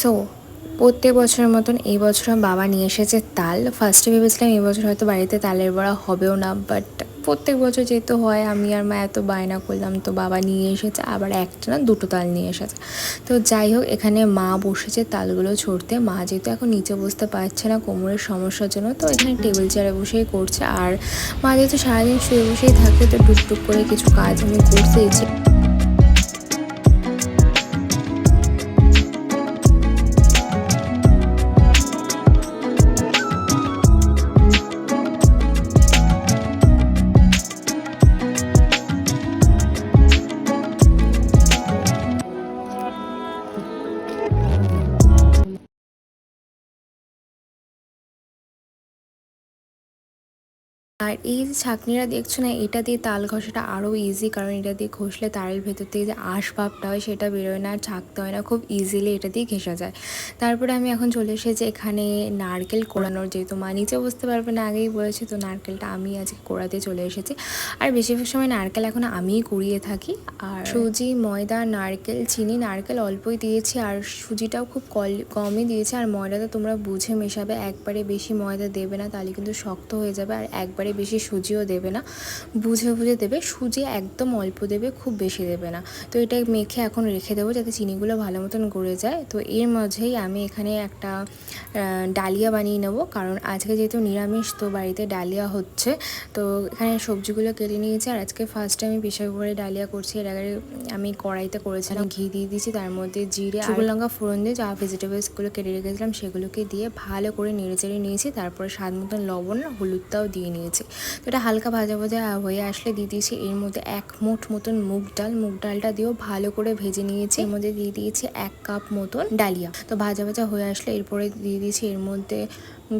So প্রত্যেক বছরের মতন এই বছর বাবা নিয়ে এসেছে তাল। ফার্স্টে ভেবেছিলাম এই বছর হয়তো বাড়িতে তালের বড়া হবেও না বাট প্রত্যেক বছর যেহেতু হয়, আমি আর মা এত বায়না করলাম, তো বাবা নিয়ে এসেছে, আবার একটা না দুটো তাল নিয়ে এসেছে। তো যাই হোক, এখানে মা বসেছে তালগুলো ছড়তে। মা যেহেতু এখন নিচে বসতে পারছে না কোমরের সমস্যার জন্য, তো এখানে টেবিল চেয়ারে বসেই করছে। আর মা যেহেতু সারাদিন শুয়ে বসেই থাকে, তো টুকটুক করে কিছু কাজ আমি করতেইছি আর এই যে ছাঁকনিটা দেখছ না, এটা দিয়ে তাল ঘষাটা আরও ইজি কারণ এটা দিয়ে ঘষলে তারের ভেতর থেকে যে আঁশ ভাবটা হয় সেটা বেরোয় না ছাঁকতে হয় না, খুব ইজিলি এটা দিয়ে ঘেঁষা যায়। তারপরে আমি এখন চলে এসেছি এখানে নারকেল কোড়ানোর যেহেতু, মা নিচে বুঝতে পারবে না, আগেই বলেছি তো নারকেলটা আমি আজকে কোড়াতে চলে এসেছি। আর বেশিরভাগ সময় নারকেল এখন আমিই কুড়িয়ে থাকি। আর সুজি, ময়দা, নারকেল, চিনি, নারকেল অল্পই দিয়েছি, আর সুজিটাও খুব কল, কমই দিয়েছি, আর ময়দাটা তোমরা বুঝে মেশাবে, একবারে বেশি ময়দা দেবে না, তাহলে কিন্তু শক্ত হয়ে যাবে, আর একবারে বেশি সুজিও দেবে না। বুঝে বুঝে দেবে সুজি একদম অল্প দেবে খুব বেশি দেবে না। তো এটা মেখে এখন রেখে দেবো যাতে চিনিগুলো ভালো মতন গড়ে যায়। তো এর মাঝেই আমি এখানে একটা ডালিয়া বানিয়ে নেব। কারণ আজকে যেহেতু নিরামিষ তো বাড়িতে ডালিয়া হচ্ছে। তো এখানে সবজিগুলো কেটে নিয়েছি। আর আজকে ফার্স্টে আমি প্রেশার কুকারে ডালিয়া করছি। এর আগে আমি কড়াইতে করেছিলাম ঘি দিয়ে দিয়েছি। তার মধ্যে জিরে শুকনো লঙ্কা ফোড়ন দিয়ে যা ভেজিটেবলসগুলো কেটে রেখেছিলাম সেগুলোকে দিয়ে ভালো করে নেড়ে চেড়ে নিয়েছি। তারপরে স্বাদ মতন লবণ হলুদটাও দিয়ে নিয়েছি। তো এটা হালকা ভাজা ভাজা হয়ে আসলে দিয়ে দিয়েছি। এর মধ্যে এক মুঠ মতন মুগ ডাল। মুগ ডালটা দিয়েও ভালো করে ভেজে নিয়েছি। এর মধ্যে দিয়ে দিয়েছি এক কাপ মতন ডালিয়া। তো ভাজা ভাজা হয়ে আসলে এরপরে দিয়ে দিয়েছি এর মধ্যে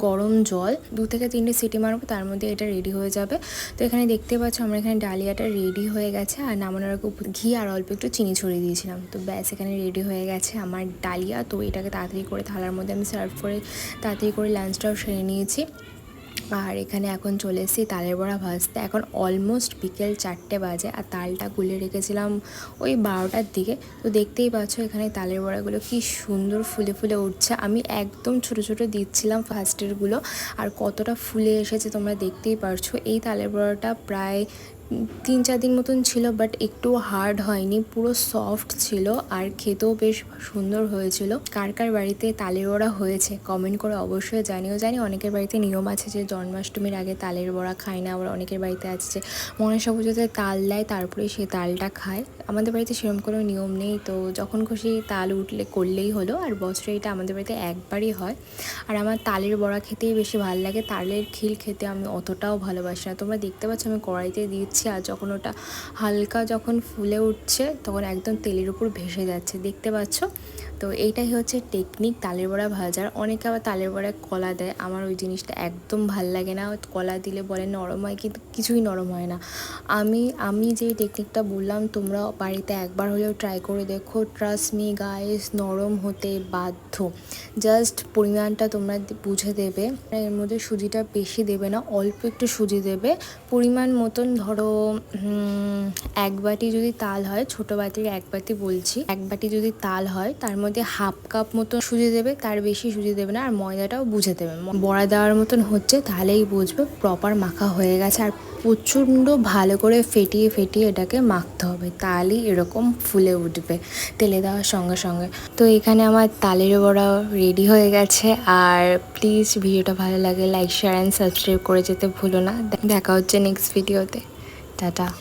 গরম জল। দু থেকে তিনটে সিটি মারবো, তার মধ্যে এটা রেডি হয়ে যাবে। তো এখানে দেখতে পাচ্ছ আমরা এখানে ডালিয়াটা রেডি হয়ে গেছে। আর নামানোর আগে ঘি আর অল্প একটু চিনি ছড়িয়ে দিয়েছিলাম। তো ব্যাস, এখানে রেডি হয়ে গেছে আমার ডালিয়া। তো এটাকে তাড়াতাড়ি করে থালার মধ্যে আমি সার্ভ করে তাড়াতাড়ি করে লাঞ্চটাও সেরে নিয়েছি। আর এখানে এখন চলে এসেছি তালের বড়া ভাজতে। এখন অলমোস্ট বিকেল চারটে বাজে আর তালটা গুলে রেখেছিলাম ওই বারোটার দিকে। তো দেখতেই পাচ্ছ এখানে তালের বড়াগুলো কি সুন্দর ফুলে ফুলে উঠছে। আমি একদম ছোট ছোট দিচ্ছিলাম ফার্স্টেরগুলো আর কতটা ফুলে এসেছে তোমরা দেখতেই পারছ। এই তালের বড়াটা প্রায় তিন চার দিন মতন ছিল বাট একটু হার্ড হয়নি, পুরো সফট ছিল আর খেতেও বেশ সুন্দর হয়েছিল। কার কার বাড়িতে তালের বড়া হয়েছে কমেন্ট করে অবশ্যই জানিও। জানি অনেকের বাড়িতে নিয়ম আছে যে জন্মাষ্টমীর আগে তালের বড়া খায় না, আবার অনেকের বাড়িতে আছে যে মনসা পুজোতে তাল দেয়, তারপরে সে তালটা খায়। আমাদের বাড়িতে সেরকম কোনো নিয়ম নেই, তো যখন খুশি তাল উঠলে করলেই হলো, আর বছরে এটা আমাদের বাড়িতে একবারই হয়। আর আমার তালের বড়া খেতেই বেশি ভালো লাগে, তালের খিল খেতে আমি অতটাও ভালোবাসি না। তোমরা দেখতে পাচ্ছ আমি কড়াইতে দিচ্ছি আর যখন ওটা হালকা যখন ফুলে উঠছে তখন একদম তেলের উপর ভেসে যাচ্ছে, দেখতে পাচ্ছ? তো এইটাই হচ্ছে টেকনিক তালের বড়া ভাজার। অনেকে আবার তালের বড়ায় কলা দেয়। আমার ওই জিনিসটা একদম ভালো লাগে না। কলা দিলে বলে নরম হয় কিন্তু কিছুই নরম হয় না। আমি আমি যে টেকনিকটা বললাম, তোমরা বাড়িতে একবার হলেও ট্রাই করে দেখো। ট্রাস্ট মি গাইস নরম হতে বাধ্য। জাস্ট পরিমাণটা তোমরা বুঝে দেবে। এর মধ্যে সুজিটা বেশি দেবে না, অল্প একটু সুজি দেবে। পরিমাণ মতন ধরো এক বাটি যদি তাল হয়, ছোট বাটির এক বাটি বলছি, এক বাটি যদি তাল হয়, তার মধ্যে হাফ কাপ মতো সুজি দেবে, তার বেশি সুজি দেবে না, আর ময়দাটাও বুঝে দেবে। বড়া দেওয়ার মতন হচ্ছে, তাহলেই বুঝবে প্রপার মাখা হয়ে গেছে, আর প্রচণ্ড ভালো করে ফেটিয়ে ফেটিয়ে এটাকে মাখতে হবে, তালই এরকম ফুলে উঠবে, তেলে দেওয়ার সঙ্গে সঙ্গে। তো এখানে আমার তালের বড়া রেডি হয়ে গেছে, আর প্লিজ ভিডিওটা ভালো লাগে লাইক শেয়ার অ্যান্ড সাবস্ক্রাইব করে যেতে ভুলো না। দেখা হচ্ছে নেক্সট ভিডিওতে 哒哒